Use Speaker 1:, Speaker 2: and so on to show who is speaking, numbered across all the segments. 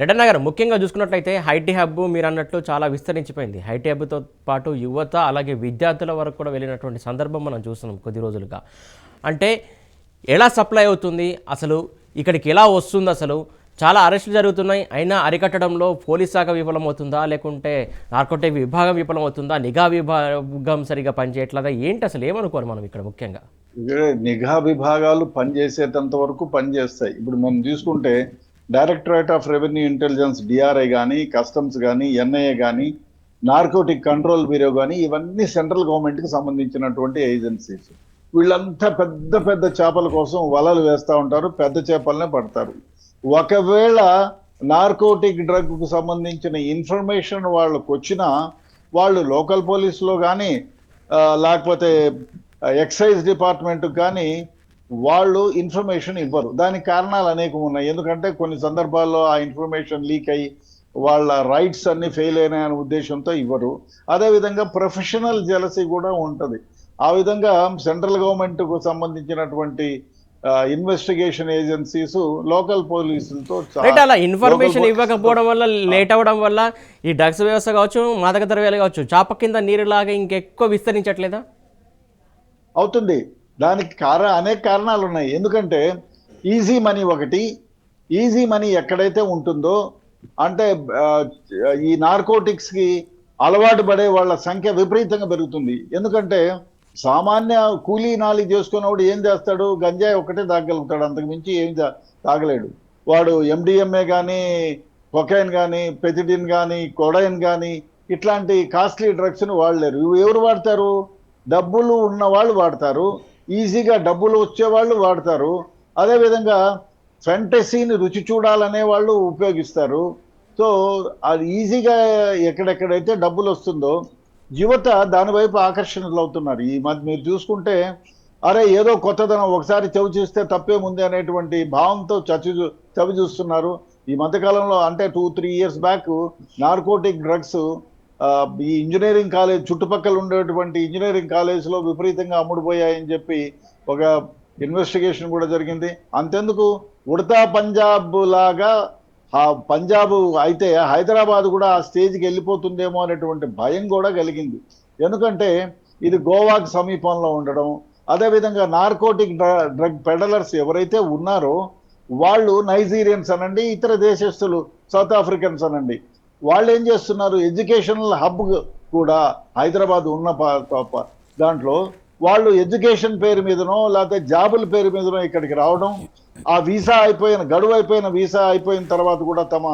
Speaker 1: రెడ్డన్న గారు ముఖ్యంగా చూసుకున్నట్లయితే హైటీ హబ్ మీరు అన్నట్లు చాలా విస్తరించిపోయింది. హైటీ హబ్తో పాటు యువత అలాగే విద్యార్థుల వరకు కూడా వెళ్ళినటువంటి సందర్భం మనం చూస్తున్నాం కొద్ది రోజులుగా. అంటే ఎలా సప్లై అవుతుంది? అసలు ఇక్కడికి ఎలా వస్తుంది అసలు? చాలా అరెస్టులు జరుగుతున్నాయి. అయినా అరికట్టడంలో పోలీస్ శాఖ విఫలమవుతుందా? లేకుంటే నార్కోటిక్ విభాగం విఫలమవుతుందా? నిఘా విభాగం సరిగా పనిచేయట్లేదా? ఏంటి అసలు ఏమనుకోరు మనం ఇక్కడ ముఖ్యంగా?
Speaker 2: నిఘా విభాగాలు పనిచేసేటంత వరకు పనిచేస్తాయి. ఇప్పుడు మనం చూసుకుంటే directorate of revenue intelligence DRI కానీ కస్టమ్స్ కానీ ఎన్ఐఏ కానీ నార్కోటిక్ కంట్రోల్ బ్యూరో కానీ ఇవన్నీ సెంట్రల్ గవర్నమెంట్కి సంబంధించినటువంటి ఏజెన్సీస్. వీళ్ళంతా పెద్ద పెద్ద చేపల కోసం వలలు వేస్తూ ఉంటారు పెద్ద చేపలనే పడతారు. ఒకవేళ నార్కోటిక్ డ్రగ్కు సంబంధించిన ఇన్ఫర్మేషన్ వాళ్ళకు వచ్చినా వాళ్ళు లోకల్ పోలీసులో కానీ లేకపోతే ఎక్సైజ్ డిపార్ట్మెంట్ కానీ వాళ్ళు ఇన్ఫర్మేషన్ ఇవ్వరు. దానికి కారణాలు అనేకం ఉన్నాయి. ఎందుకంటే కొన్ని సందర్భాల్లో ఆ ఇన్ఫర్మేషన్ లీక్ అయ్యి వాళ్ళ రైట్స్ అన్ని ఫెయిల్ అయినాయనే ఉద్దేశంతో ఇవ్వరు. అదేవిధంగా ప్రొఫెషనల్ జలసీ కూడా ఉంటుంది. ఆ విధంగా సెంట్రల్ గవర్నమెంట్కు సంబంధించినటువంటి ఇన్వెస్టిగేషన్ ఏజెన్సీస్ లోకల్ పోలీసులతో
Speaker 1: అలా ఇన్ఫర్మేషన్ ఇవ్వకపోవడం వల్ల లేట్ అవ్వడం వల్ల ఈ డ్రగ్స్ వ్యవస్థ కావచ్చు మాదక ద్రవ్యాలు కావచ్చు చాప కింద నీరులాగా ఇంకెక్కువ విస్తరించట్లేదా?
Speaker 2: అవుతుంది. దానికి కారణ అనేక కారణాలు ఉన్నాయి. ఎందుకంటే ఈజీ మనీ ఒకటి ఈజీ మనీ ఎక్కడైతే ఉంటుందో అంటే ఈ నార్కోటిక్స్కి అలవాటు పడే వాళ్ళ సంఖ్య విపరీతంగా పెరుగుతుంది. ఎందుకంటే సామాన్య కూలీ నాలి చేసుకున్నవాడు ఏం చేస్తాడు? గంజాయి ఒకటే తాగలుగుతాడు. అంతకు మించి ఏం తాగలేడు. వాడు ఎండిఎంఏ కానీ కొకైన్ కానీ పెథిడిన్ కానీ కొడైన్ కానీ ఇట్లాంటి కాస్ట్లీ డ్రగ్స్ని వాడలేరు. ఎవరు వాడతారు? డబ్బులు ఉన్న వాళ్ళు వాడతారు. ఈజీగా డబ్బులు వచ్చేవాళ్ళు వాడతారు. అదేవిధంగా ఫెంటసీని రుచి చూడాలనే వాళ్ళు ఉపయోగిస్తారు. సో అది ఈజీగా ఎక్కడెక్కడైతే డబ్బులు వస్తుందో యువత దానివైపు ఆకర్షణలు అవుతున్నారు. ఈ మధ్య మీరు చూసుకుంటే అరే ఏదో కొత్తదనం ఒకసారి చవి చూస్తే తప్పేముంది అనేటువంటి భావంతో చవి చూ- చవి చూస్తున్నారు. ఈ మధ్యకాలంలో అంటే two three years back narcotic drugs ఈ ఇంజనీరింగ్ కాలేజ్ చుట్టుపక్కల ఉండేటువంటి ఇంజనీరింగ్ కాలేజ్లో విపరీతంగా అమ్ముడుపోయాయని చెప్పి ఒక ఇన్వెస్టిగేషన్ కూడా జరిగింది. అంతెందుకు? ఉడతా పంజాబ్ లాగా ఆ పంజాబ్ అయితే హైదరాబాద్ కూడా ఆ స్టేజ్కి వెళ్ళిపోతుందేమో అనేటువంటి భయం కూడా కలిగింది. ఎందుకంటే ఇది గోవాకు సమీపంలో ఉండడం అదేవిధంగా నార్కోటిక్ డ్రగ్ పెడలర్స్ ఎవరైతే ఉన్నారో వాళ్ళు నైజీరియన్స్ అనండి ఇతర దేశస్తులు సౌత్ ఆఫ్రికన్స్ అనండి. వాళ్ళు ఏం చేస్తున్నారు? ఎడ్యుకేషనల్ హబ్ కూడా హైదరాబాద్ ఉన్న దాంట్లో వాళ్ళు ఎడ్యుకేషన్ పేరు మీదనో లేకపోతే జాబుల పేరు మీదనో ఇక్కడికి రావడం ఆ వీసా అయిపోయిన గడువు అయిపోయిన వీసా అయిపోయిన తర్వాత కూడా తమ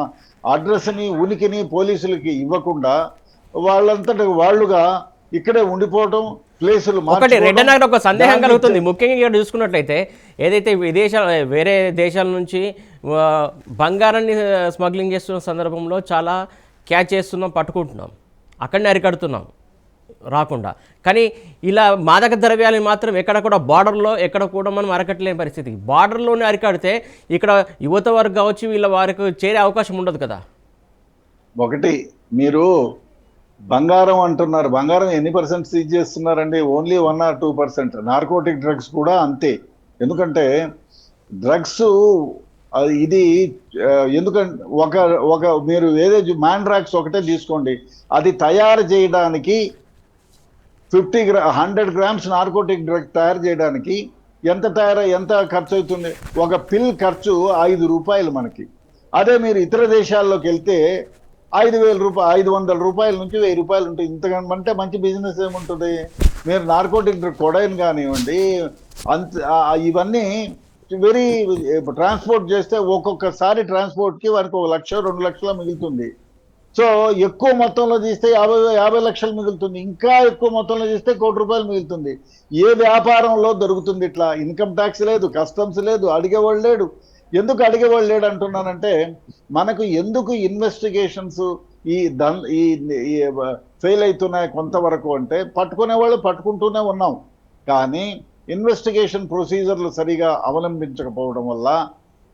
Speaker 2: అడ్రస్ని ఉనికిని పోలీసులకి ఇవ్వకుండా వాళ్ళంతట వాళ్ళుగా ఇక్కడే ఉండిపోవటం ప్లేసులు
Speaker 1: ఒకటి రెడ్డి నగర్ ఒక సందేహం కలుగుతుంది. ముఖ్యంగా ఇక్కడ చూసుకున్నట్లయితే ఏదైతే విదేశాల వేరే దేశాల నుంచి బంగారాన్ని స్మగ్లింగ్ చేస్తున్న సందర్భంలో చాలా క్యాచ్ చేస్తున్నాం పట్టుకుంటున్నాం. అక్కడనే అరికడుతున్నాం. రాకుండా. కానీ ఇలా మాదక ద్రవ్యాలు మాత్రం ఎక్కడ కూడా బార్డర్లో ఎక్కడ కూడా మనం అరకట్టలేని పరిస్థితి. బార్డర్లోనే అరికడితే ఇక్కడ యువత వరకు కావచ్చు వీళ్ళ వారికి చేరే అవకాశం ఉండదు కదా.
Speaker 2: ఒకటి మీరు బంగారం అంటున్నారు. బంగారం ఎన్ని పర్సెంట్ సీజ్ చేస్తున్నారండి? Only one or two percent. Narcotic drugs కూడా అంతే. ఎందుకంటే డ్రగ్స్ ఇది ఎందుకంటే ఒక ఒక మీరు ఏదో మ్యాండ్రాక్స్ ఒకటే తీసుకోండి. అది తయారు చేయడానికి fifty gram hundred grams narcotic drug తయారు చేయడానికి ఎంత తయారు ఎంత ఖర్చు అవుతుంది ఒక పిల్ ఖర్చు ఐదు రూపాయలు మనకి. అదే మీరు ఇతర దేశాల్లోకి వెళ్తే ఐదు వేల రూపాయలు ఐదు వందల రూపాయల నుంచి వెయ్యి రూపాయలు ఉంటుంది ఇంతకంటే మంచి బిజినెస్ ఏముంటుంది? మీరు నార్కోటిక్ డ్రగ్ కొడైన్ కానివ్వండి అంత ఇవన్నీ వెరీ ట్రాన్స్పోర్ట్ చేస్తే ఒక్కొక్కసారి ట్రాన్స్పోర్ట్కి వారికి ఒక లక్ష రెండు లక్షల మిగులుతుంది. సో ఎక్కువ మొత్తంలో తీస్తే యాభై యాభై లక్షలు మిగులుతుంది. ఇంకా ఎక్కువ మొత్తంలో తీస్తే కోటి రూపాయలు మిగులుతుంది. ఏ వ్యాపారంలో దొరుకుతుంది ఇట్లా? ఇన్కమ్ ట్యాక్స్ లేదు కస్టమ్స్ లేదు అడిగేవాళ్ళు లేడు. ఎందుకు అడిగేవాళ్ళు లేడు అంటున్నానంటే మనకు ఎందుకు ఇన్వెస్టిగేషన్స్ ఈ దన్ ఈ ఫెయిల్ అవుతున్నాయి కొంతవరకు అంటే పట్టుకునే వాళ్ళు పట్టుకుంటూనే ఉన్నాం. కానీ ఇన్వెస్టిగేషన్ ప్రొసీజర్లు సరిగా అవలంబించకపోవడం వల్ల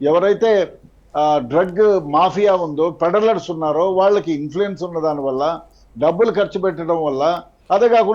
Speaker 2: ఎవరైతే డ్రగ్ మాఫియా ఉందో పెడలర్స్ ఉన్నారో వాళ్ళకి ఇన్ఫ్లుయెన్స్ ఉన్న దానివల్ల డబ్బులు ఖర్చు పెట్టడం వల్ల అదే కాకుండా